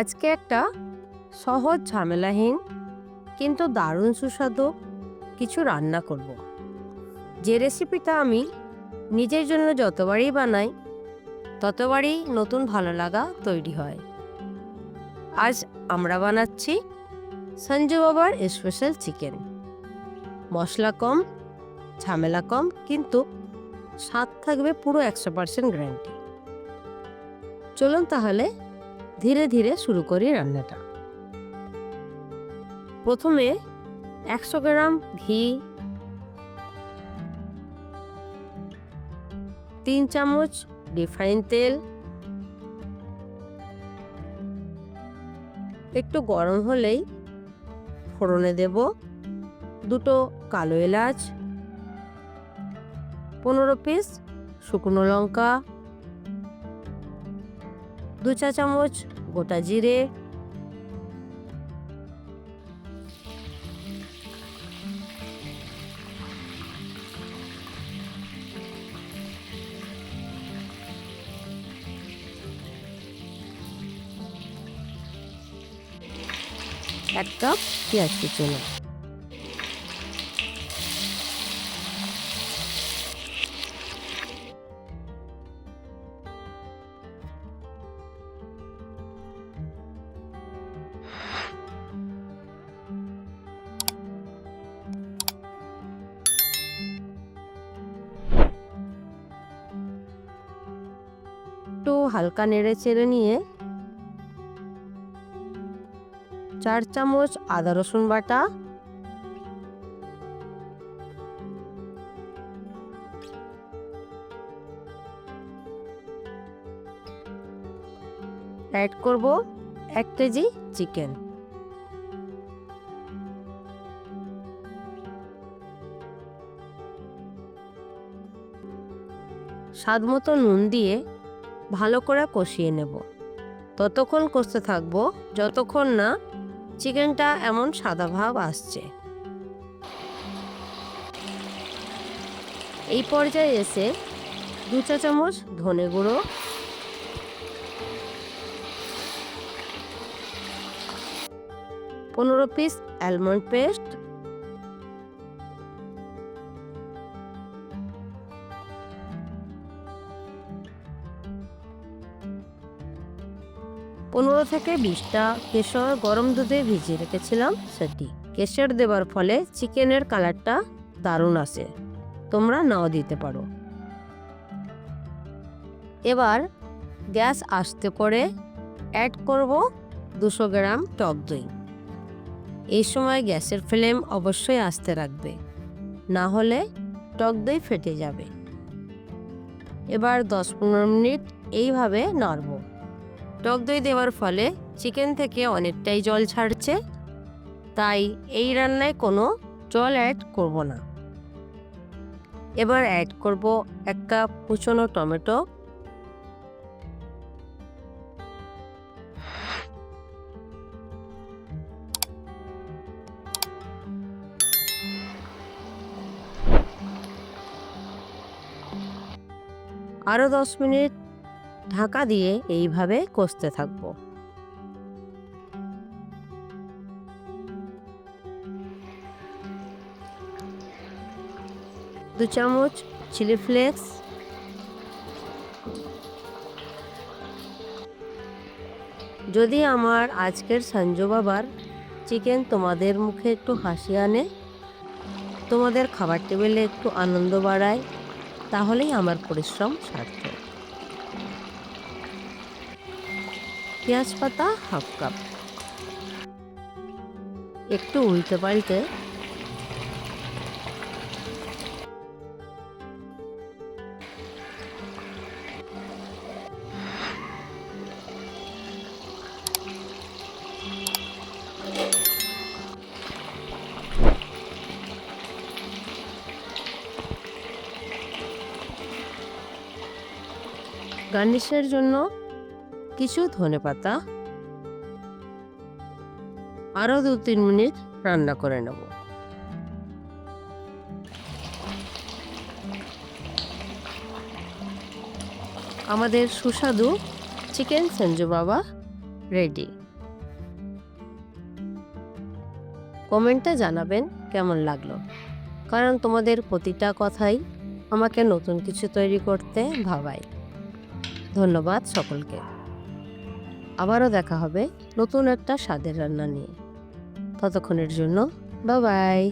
আজকে একটা সহজ ঝামেলাহীন, কিন্তু দারুণ সুস্বাদু কিছু রান্না করব। যে রেসিপিটা আমি নিজের জন্য যতবারই বানাই, ততবারই নতুন ভালো লাগা তৈরি হয়। আজ আমরা বানাচ্ছি সঞ্জু বাবার স্পেশাল চিকেন মশলা কম, ঝামেলা কম, কিন্তু স্বাদ থাকবে পুরো একশো পার্সেন্ট গ্যারান্টি চলুন তাহলে ধীরে ধীরে শুরু করি রান্নাটা। প্রথমে একশো গ্রাম ঘি, তিন চামচ রিফাইন তেল, একটু গরম হলেই ফোড়নে দেব দুটো কালো এলাচ, পনেরো পিস শুকনো লঙ্কা দু চা চামচ গোটা জিরে। এক কাপ পেঁয়াজ কুচনো। হালকা নেড়ে চেড়ে নিয়ে চার চামচ আদা রসুন বাটা অ্যাড করব এক কেজি চিকেন স্বাদ মতো নুন দিয়ে ভালো করে কষিয়ে নেব। ততক্ষণ কষতে থাকব, যতক্ষণ না চিকেনটা এমন সাদা ভাব আসছে। এই পর্যায়ে এসে দু চা চামচ ধনে গুঁড়ো, পনেরো পিস অ্যালমন্ড পেস্ট পনেরো থেকে বিশটা কেশর গরম দুধে ভিজিয়ে রেখেছিলাম সেটি। কেশর দেওয়ার ফলে চিকেনের কালারটা দারুণ আসে। তোমরা নাও দিতে পারো। এবার গ্যাস আসতে করে অ্যাড করব দুশো গ্রাম টক দই। এই সময় গ্যাসের ফ্লেম অবশ্যই আস্তে রাখবে, না হলে টক দই ফেটে যাবে। এবার দশ পনেরো মিনিট এইভাবে নাড়বো। টক দই দেওয়ার ফলে চিকেন থেকে অনেকটাই জল ছাড়ছে। তাই এই রান্নায় কোনো জল অ্যাড করব না। এবার অ্যাড করব এক কাপ কুচনো টমেটো। আরও দশ মিনিট ঢাকা দিয়ে এইভাবে কষতে থাকব। দু চামচ চিলি ফ্লেক্স। যদি আমার আজকের সঞ্জু বাবার চিকেন তোমাদের মুখে একটু হাসি আনে, তোমাদের খাবার টেবিলে একটু আনন্দ বাড়ায়, তাহলেই আমার পরিশ্রম সার্থক। পেঁয়াজ পাতা হাফ কাপ। একটু উল্টে পাল্টে। গার্নিশের জন্য কিছু ধনে পাতা। আরও দু তিন মিনিট রান্না করে নেব। আমাদের সুস্বাদু চিকেন সঞ্জু বাবা রেডি। কমেন্টটা জানাবেন কেমন লাগল। কারণ তোমাদের প্রতিটা কথাই আমাকে নতুন কিছু তৈরি করতে ভাবায়। ধন্যবাদ সকলকে। আবারও দেখা হবে নতুন একটা স্বাদের রান্না নিয়ে। ততক্ষণের জন্য বা বাই